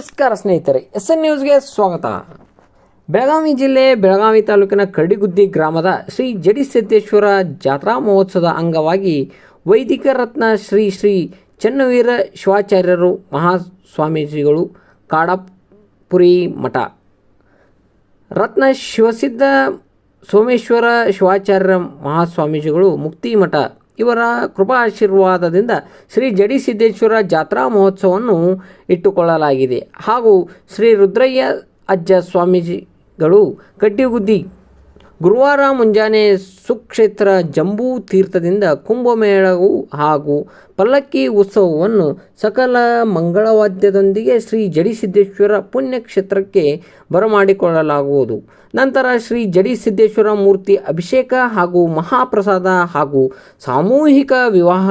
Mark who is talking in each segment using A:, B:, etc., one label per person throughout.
A: ನಮಸ್ಕಾರ ಸ್ನೇಹಿತರೆ S N ನ್ಯೂಸ್ಗೆ ಸ್ವಾಗತ. ಬೆಳಗಾವಿ ಜಿಲ್ಲೆ ಬೆಳಗಾವಿ ತಾಲೂಕಿನ ಕರಡಿಗುದ್ದಿ ಗ್ರಾಮದ ಶ್ರೀ ಜಡಿಸಿದ್ದೇಶ್ವರ ಜಾತ್ರಾ ಮಹೋತ್ಸವದ ಅಂಗವಾಗಿ ವೈದಿಕ ರತ್ನ ಶ್ರೀ ಶ್ರೀ ಚನ್ನವೀರ ಶಿವಾಚಾರ್ಯರು ಮಹಾಸ್ವಾಮೀಜಿಗಳು ಕಾಡಪುರಿ ಮಠ. ರತ್ನ ಶಿವಸಿದ್ಧ ಸೋಮೇಶ್ವರ ಶಿವಾಚಾರ್ಯ ಮಹಾಸ್ವಾಮೀಜಿಗಳು ಮುಕ್ತಿ ಮಠ ಇವರ ಕೃಪಾ ಆಶೀರ್ವಾದದಿಂದ ಶ್ರೀ ಜಡಿಸಿದ್ದೇಶ್ವರ ಜಾತ್ರಾ ಮಹೋತ್ಸವವನ್ನು ಇಟ್ಟುಕೊಳ್ಳಲಾಗಿದೆ. ಹಾಗೂ ಶ್ರೀ ರುದ್ರಯ್ಯ ಅಜ್ಜ ಸ್ವಾಮೀಜಿಗಳು ಕಡ್ಡಿಗುದ್ದಿ ಗುರುವಾರ ಮುಂಜಾನೆ ಸುಕ್ಷೇತ್ರ ಜಂಬೂ ತೀರ್ಥದಿಂದ ಕುಂಭಮೇಳವು ಹಾಗೂ ಪಲ್ಲಕ್ಕಿ ಉತ್ಸವವನ್ನು ಸಕಲ ಮಂಗಳವಾದ್ಯದೊಂದಿಗೆ ಶ್ರೀ ಜಡಿಸಿದ್ದೇಶ್ವರ ಪುಣ್ಯಕ್ಷೇತ್ರಕ್ಕೆ ಬರಮಾಡಿಕೊಳ್ಳಲಾಗುವುದು. ನಂತರ ಶ್ರೀ ಜಡಿಸಿದ್ದೇಶ್ವರ ಮೂರ್ತಿ ಅಭಿಷೇಕ ಹಾಗೂ ಮಹಾಪ್ರಸಾದ ಹಾಗೂ ಸಾಮೂಹಿಕ ವಿವಾಹ,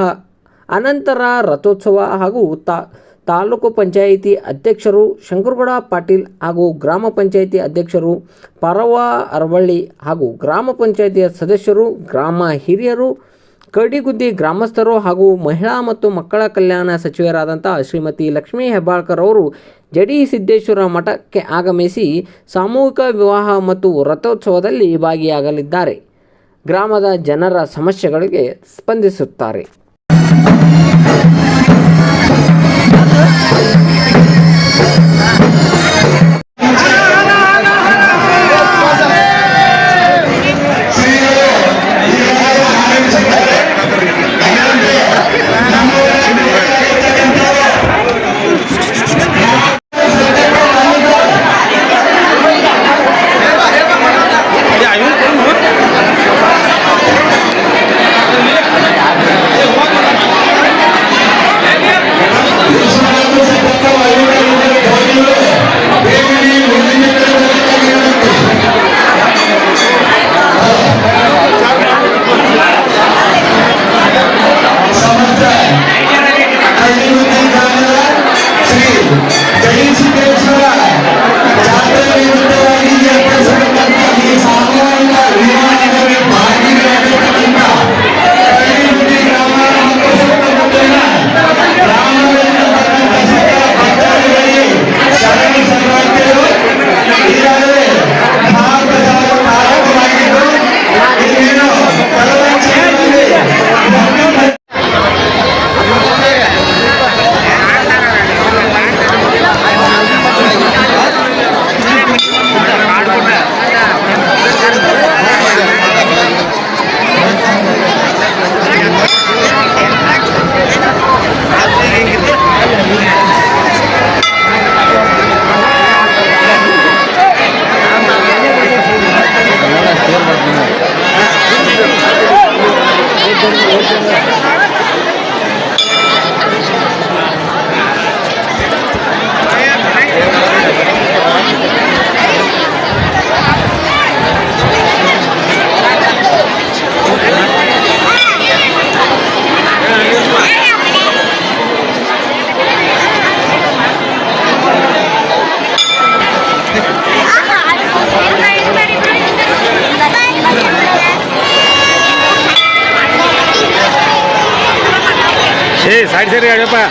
A: ಅನಂತರ ರಥೋತ್ಸವ ಹಾಗೂ ತಾ ತಾಲೂಕು ಪಂಚಾಯಿತಿ ಅಧ್ಯಕ್ಷರು ಶಂಕರಗೌಡ ಪಾಟೀಲ್ ಹಾಗೂ ಗ್ರಾಮ ಪಂಚಾಯಿತಿ ಅಧ್ಯಕ್ಷರು ಪರವ ಅರವಳ್ಳಿ ಹಾಗೂ ಗ್ರಾಮ ಪಂಚಾಯಿತಿಯ ಸದಸ್ಯರು, ಗ್ರಾಮ ಹಿರಿಯರು ಕಡಿಗುದ್ದಿ ಗ್ರಾಮಸ್ಥರು ಹಾಗೂ ಮಹಿಳಾ ಮತ್ತು ಮಕ್ಕಳ ಕಲ್ಯಾಣ ಸಚಿವರಾದಂಥ ಶ್ರೀಮತಿ ಲಕ್ಷ್ಮೀ ಹೆಬ್ಬಾಳ್ಕರ್ ಅವರು ಜಡಿ ಸಿದ್ದೇಶ್ವರ ಮಠಕ್ಕೆ ಆಗಮಿಸಿ ಸಾಮೂಹಿಕ ವಿವಾಹ ಮತ್ತು ರಥೋತ್ಸವದಲ್ಲಿ ಭಾಗಿಯಾಗಲಿದ್ದಾರೆ. ಗ್ರಾಮದ ಜನರ ಸಮಸ್ಯೆಗಳಿಗೆ ಸ್ಪಂದಿಸುತ್ತಾರೆ.
B: ఏ సైడ్ సైడ్ చెప్పా.